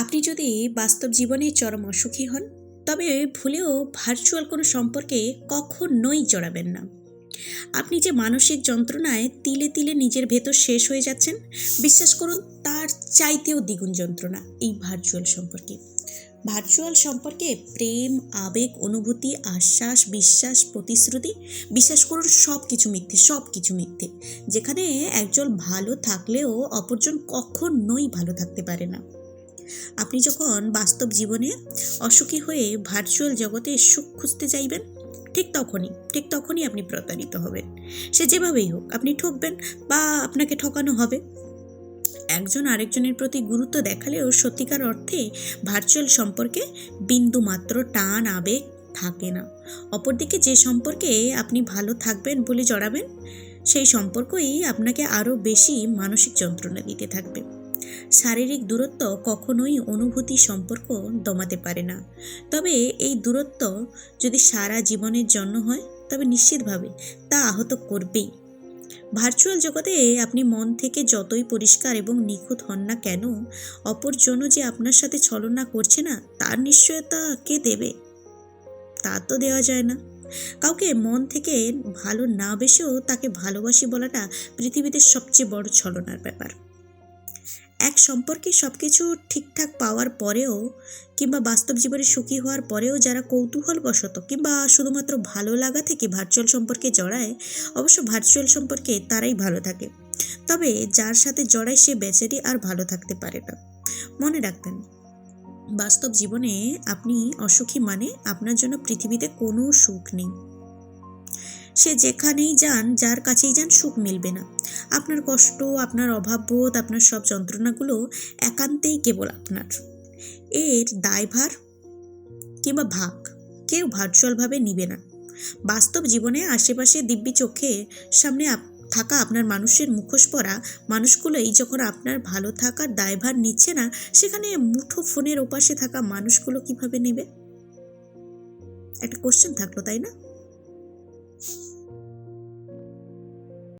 আপনি যদি বাস্তব জীবনে চরম অসুখী হন, তবে ভুলেও ভার্চুয়াল কোনো সম্পর্কে কখনোই জড়াবেন না। আপনি যে মানসিক যন্ত্রণায় তিলে তিলে নিজের ভেতর শেষ হয়ে যাচ্ছেন, বিশ্বাস করুন, তার চাইতেও দ্বিগুণ যন্ত্রণা এই ভার্চুয়াল সম্পর্কে। ভার্চুয়াল সম্পর্কে প্রেম, আবেগ, অনুভূতি, আশ্বাস, বিশ্বাস, প্রতিশ্রুতি, বিশ্বাস করুন সব কিছু মিথ্যে সব কিছু মিথ্যে। যেখানে একজন ভালো থাকলেও অপরজন কখনোই ভালো থাকতে পারে না। আপনি যখন বাস্তব জীবনে অসুখী হয়ে ভার্চুয়াল জগতে সুখ খুঁজতে চাইবেন ঠিক তখনই ঠিক তখনই আপনি প্রতারিত হবেন। সে যেভাবেই হোক, আপনি ঠকবেন বা আপনাকে ঠকানো হবে। একজন আরেকজনের প্রতি গুরুত্ব দেখালেও সত্যিকার অর্থে ভার্চুয়াল সম্পর্কে বিন্দু মাত্র টান, আবেগ থাকে না। অপরদিকে যে সম্পর্কে আপনি ভালো থাকবেন বলে জড়াবেন, সেই সম্পর্কই আপনাকে আরও বেশি মানসিক যন্ত্রণা দিতে থাকবে। শারীরিক দূরত্ব কখনোই অনুভূতি সম্পর্ক দমাতে পারে না। তবে এই দূরত্ব যদি সারা জীবনের জন্য হয়, তবে নিশ্চিতভাবে তা আহত করবেই। ভার্চুয়াল জগতে আপনি মন থেকে যতই পরিষ্কার এবং নিখুঁত হন না কেন অপরজনও যে আপনার সাথে ছলনা করছে না, তার নিশ্চয়তা কে দেবে? তা তো দেওয়া যায় না। কাউকে মন থেকে ভালো না বেসেও তাকে ভালোবাসি বলাটা পৃথিবীতে সবচেয়ে বড় ছলনার ব্যাপার। এক সম্পর্কে সব কিছু ঠিকঠাক পাওয়ার পরেও কিংবা বাস্তব জীবনে সুখী হওয়ার পরেও যারা কৌতূহলবশত কিংবা শুধুমাত্র ভালো লাগা থেকে ভার্চুয়াল সম্পর্কে জড়ায়, অবশ্য ভার্চুয়াল সম্পর্কে তারাই ভালো থাকে। তবে যার সাথে জড়ায় সে বেচারি আর ভালো থাকতে পারে না। মনে রাখবেন, বাস্তব জীবনে আপনি অসুখী মানে আপনার জন্য পৃথিবীতে কোনো সুখ নেই। সে যেখানেই যান, যার কাছেই যান, সুখ মিলবে না। আপনার কষ্ট, আপনার অভাববোধ, আপনার সব যন্ত্রণাগুলো একান্তেই কেবল আপনার। এর দায়ভার কিংবা ভাগ কেউ ভার্চুয়ালভাবে নিবে না। বাস্তব জীবনে আশেপাশে দিব্যি চোখে সামনে থাকা আপনার মানুষের মুখোশ পরা মানুষগুলোই যখন আপনার ভালো থাকার দায়ভার নিচ্ছে না, সেখানে মুঠো ফোনের ওপাশে থাকা মানুষগুলো কীভাবে নেবে? একটা কোশ্চেন থাকল, তাই না?